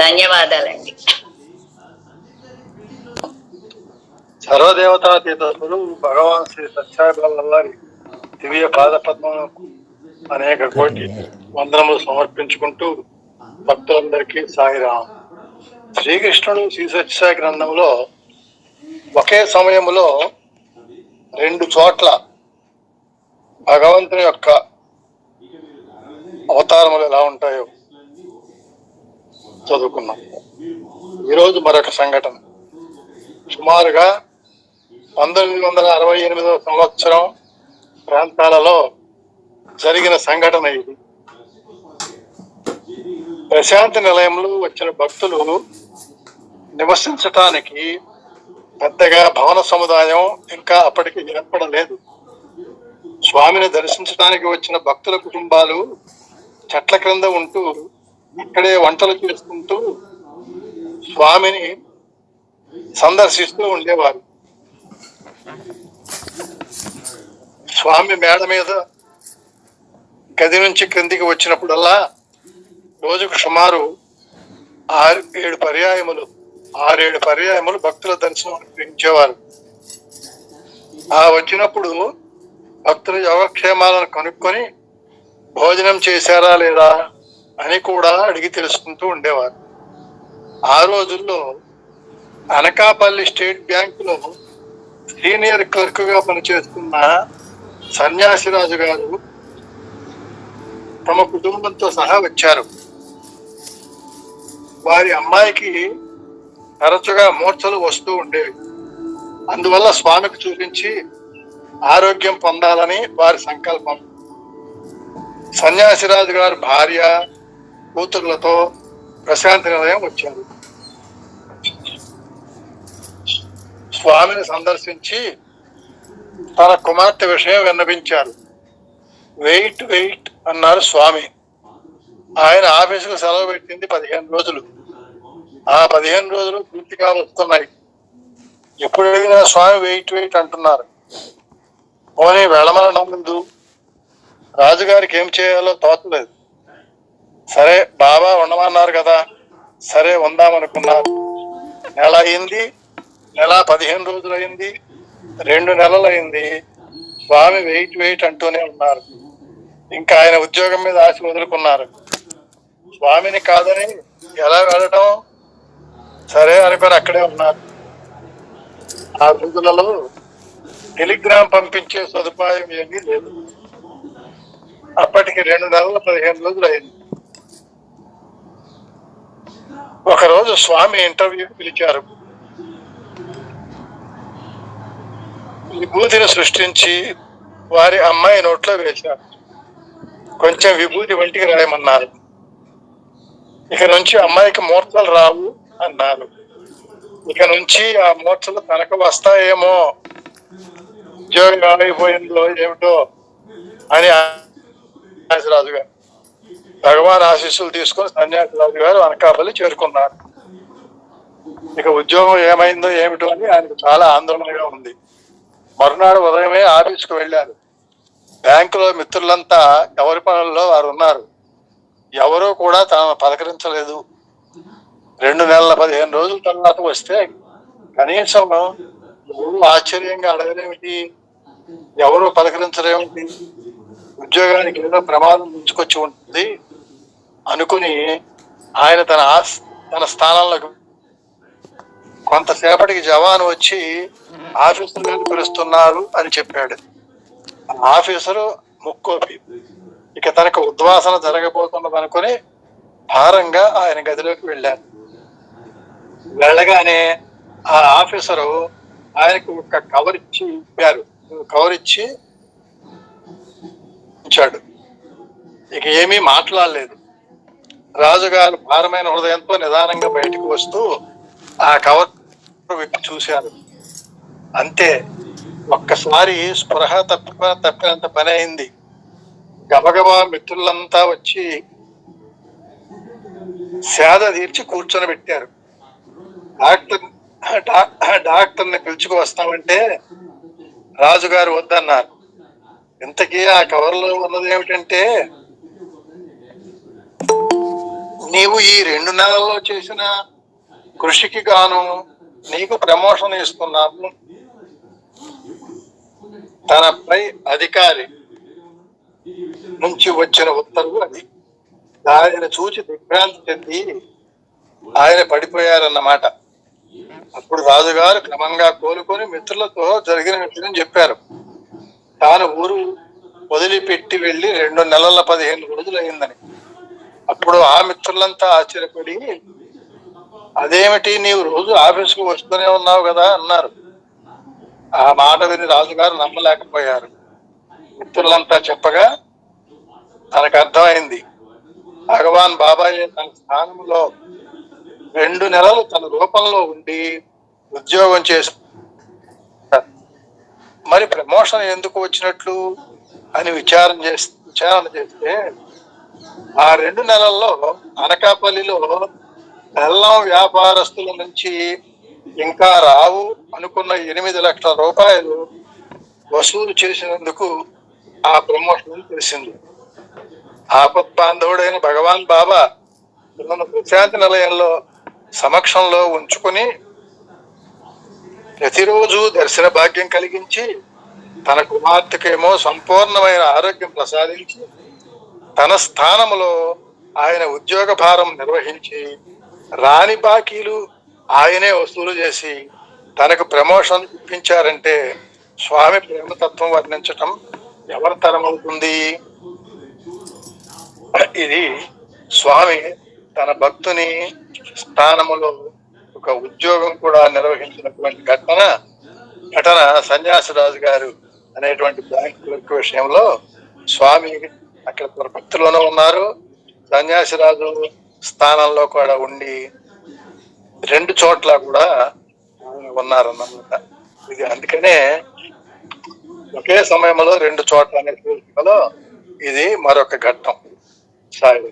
ధన్యవాదాలండి. సర్వదేవతాతీతలు భగవాన్ శ్రీ సత్యాగ్రహారి దివ్య పాద అనేక కోటి వందనములు సమర్పించుకుంటూ భక్తులందరికీ సాయిరాం. శ్రీకృష్ణుడు శ్రీ సత్యసాయి గ్రంథంలో ఒకే సమయంలో రెండు చోట్ల భగవంతుని యొక్క అవతారములు ఎలా ఉంటాయో చదువుకున్నాం. ఈరోజు మరొక సంఘటన. సుమారుగా పంతొమ్మిది వందల అరవై ఎనిమిదవ సంవత్సరం ప్రాంతాలలో జరిగిన సంఘటన ఇది. ప్రశాంతి నిలయంలో వచ్చిన భక్తులు నివసించటానికి పెద్దగా భవన సముదాయం ఇంకా అప్పటికి ఏర్పడలేదు. స్వామిని దర్శించడానికి వచ్చిన భక్తుల కుటుంబాలు చెట్ల క్రింద ఉంటూ ఇక్కడే వంటలు చేసుకుంటూ స్వామిని సందర్శిస్తూ ఉండేవారు. స్వామి మేడ మీద గది నుంచి క్రిందికి వచ్చినప్పుడల్లా రోజుకు సుమారు ఆరు ఏడు పర్యాయములు ఆరేడు పర్యాయములు భక్తుల దర్శనం అనుగ్రహించేవారు ఆ వచ్చినప్పుడు భక్తుల యోగక్షేమాలను కనుక్కొని భోజనం చేశారా లేదా అని కూడా అడిగి తెలుసుకుంటూ ఉండేవారు. ఆ రోజుల్లో అనకాపల్లి స్టేట్ బ్యాంకులో సీనియర్ క్లర్క్గా పనిచేస్తున్న సన్యాసిరాజు గారు తమ కుటుంబంతో సహా వచ్చారు. వారి అమ్మాయికి తరచుగా మూర్ఛలు వస్తూ ఉండేవి. అందువల్ల స్వామికి చూపించి ఆరోగ్యం పొందాలని వారి సంకల్పం. సన్యాసిరాజు గారు భార్య కూతుర్లతో ప్రశాంతి నిలయం వచ్చారు? స్వామిని సందర్శించి తన కుమార్తె విషయం విన్నపించారు వెయిట్ వెయిట్ అన్నారు స్వామి. ఆయన ఆఫీసుకు సెలవు పెట్టింది పదిహేను రోజులు. ఆ పదిహేను రోజులు పూర్తిగా వస్తున్నాయి. ఎప్పుడు అడిగినా స్వామి వెయిట్ వెయిట్ అంటున్నారు. పోనీ వెళ్ళమనడం ముందు రాజుగారికి ఏం చేయాలో తోచలేదు. సరే బాబా ఉండమన్నారు కదా. సరే ఉందామనుకున్నారు. నెల అయింది నెల పదిహేను రోజులు అయింది రెండు నెలలు అయింది స్వామి వెయిట్ వెయిట్ అంటూనే ఉన్నారు. ఇంకా ఆయన ఉద్యోగం మీద ఆశ వదులుకున్నారు. స్వామిని కాదని ఎలా వెళ్ళటం? సరే అనిపారు అక్కడే ఉన్నారు. ఆ రోజులలో టెలిగ్రామ్ పంపించే సదుపాయం ఏమీ లేదు. అప్పటికి రెండు నెలల పదిహేను రోజులు అయింది ఒకరోజు స్వామి ఇంటర్వ్యూ పిలిచారు. విభూతిని సృష్టించి వారి అమ్మాయి నోట్లో వేశారు. కొంచెం విభూతి వంటికి రాయమన్నారు. ఇక నుంచి అమ్మాయికి మూర్తలు రావు అన్నారు. ఇక నుంచి ఆ మూర్తలు తనకు వస్తాయేమో. ఉద్యోగం అయిపోయిందో ఏమిటో అని రాజు గారు భగవాన్ ఆశీస్సులు తీసుకొని సన్యాసిరాజు గారు అనకాపల్లి చేరుకున్నారు. ఇక ఉద్యోగం ఏమైందో ఏమిటో అని ఆయనకు చాలా ఆందోళనగా ఉంది. మరునాడు ఉదయమే ఆఫీస్కు వెళ్ళారు. బ్యాంకులో మిత్రులంతా ఎవరి పనుల్లో వారు ఉన్నారు. ఎవరూ కూడా తనను పలకరించలేదు. రెండు నెలల పదిహేను రోజుల తర్వాత వస్తే కనీసం ఎవరు ఆశ్చర్యంగా అడగలేమిటి? ఎవరు పలకరించలేమిటి? ఉద్యోగానికి ఏదో ప్రమాదం ముంచుకొచ్చి ఉంటుంది. అనుకుని ఆయన తన ఆస్- తన స్థానంలోకి కొంతసేపటికి జవాను వచ్చి ఆఫీసర్ గారు పిలుస్తున్నారు అని చెప్పాడు. ఆఫీసరు ముక్కోపి. ఇక తనకు ఉద్వాసన జరగబోతున్నది అనుకుని భారంగా ఆయన గదిలోకి వెళ్ళారు. వెళ్ళగానే ఆ ఆఫీసరు ఆయనకు ఒక కవర్ ఇచ్చి ఇచ్చారు. కవర్ ఇచ్చి ఇచ్చాడు ఇక ఏమీ మాట్లాడలేదు. రాజుగారు భారమైన హృదయంతో నిదానంగా బయటకు వస్తూ ఆ కవర్ విప్పి చూశారు. అంతే ఒక్కసారి స్పృహ తప్ప తప్పినంత పని అయింది. గబగబా మిత్రులంతా వచ్చి సేద తీర్చి కూర్చొని పెట్టారు డాక్టర్ డాక్టర్ని పిలుచుకు వస్తామంటే రాజుగారు వద్దన్నారు. ఇంతకీ ఆ కవర్లో ఉన్నది ఏమిటంటే నీవు ఈ రెండు నెలల్లో చేసిన కృషికి గాను నీకు ప్రమోషన్ ఇస్తున్నాను. తనపై అధికారి నుంచి వచ్చిన ఉత్తర్వు అది. ఆయన చూచి దిగ్భ్రాంతి చెంది ఆయన పడిపోయారన్నమాట. అప్పుడు రాజుగారు క్రమంగా కోలుకొని మిత్రులతో జరిగిన విషయం చెప్పారు. తాను ఊరు వదిలిపెట్టి వెళ్ళి రెండు నెలల పదిహేను రోజులు అయిందని అప్పుడు ఆ మిత్రులంతా ఆశ్చర్యపడి అదేమిటి? నీవు రోజు ఆఫీస్కి వస్తూనే ఉన్నావు కదా అన్నారు. ఆ మాట విని రాజుగారు నమ్మలేకపోయారు. మిత్రులంతా చెప్పగా తనకు అర్థమైంది. భగవాన్ బాబాయ్ తన స్థానంలో రెండు నెలలు తన రూపంలో ఉండి ఉద్యోగం చేసి మరి ప్రమోషన్ ఎందుకు వచ్చినట్లు? అని విచారం చేసి విచారణ చేస్తే ఆ రెండు నెలల్లో అనకాపల్లిలో బెల్లం వ్యాపారస్తుల నుంచి ఇంకా రావు అనుకున్న ఎనిమిది లక్షల రూపాయలు వసూలు చేసినందుకు ఆ ప్రమోషన్ తెలిసింది. ఆపద్బాంధవుడైన భగవాన్ బాబా తనను ప్రశాంతి నిలయంలో సమక్షంలో ఉంచుకుని ప్రతిరోజు దర్శన భాగ్యం కలిగించి తన కుమార్తెకేమో సంపూర్ణమైన ఆరోగ్యం ప్రసాదించి తన స్థానములో ఆయన ఉద్యోగ భారం నిర్వహించి రాని బాకీలు ఆయనే వసూలు చేసి తనకు ప్రమోషన్ ఇప్పించారంటే స్వామి ప్రేమతత్వం వర్ణించటం ఎవరి తరం అవుతుంది ఇది స్వామి తన భక్తుని స్థానములో ఒక ఉద్యోగం కూడా నిర్వహించినటువంటి ఘటన ఘటన సన్యాసరాజు గారు అనేటువంటి బ్యాంక్ క్లర్క్ విషయంలో స్వామి అక్కడ ప్రపత్తిలోనే ఉన్నారు. సన్యాసిరాజు స్థానంలో కూడా ఉండి రెండు చోట్ల కూడా ఉన్నారన్నమాట. ఇది అందుకనే ఒకే సమయంలో రెండు చోట్ల అనే సూచికలో ఇది మరొక ఘట్టం. సాయి.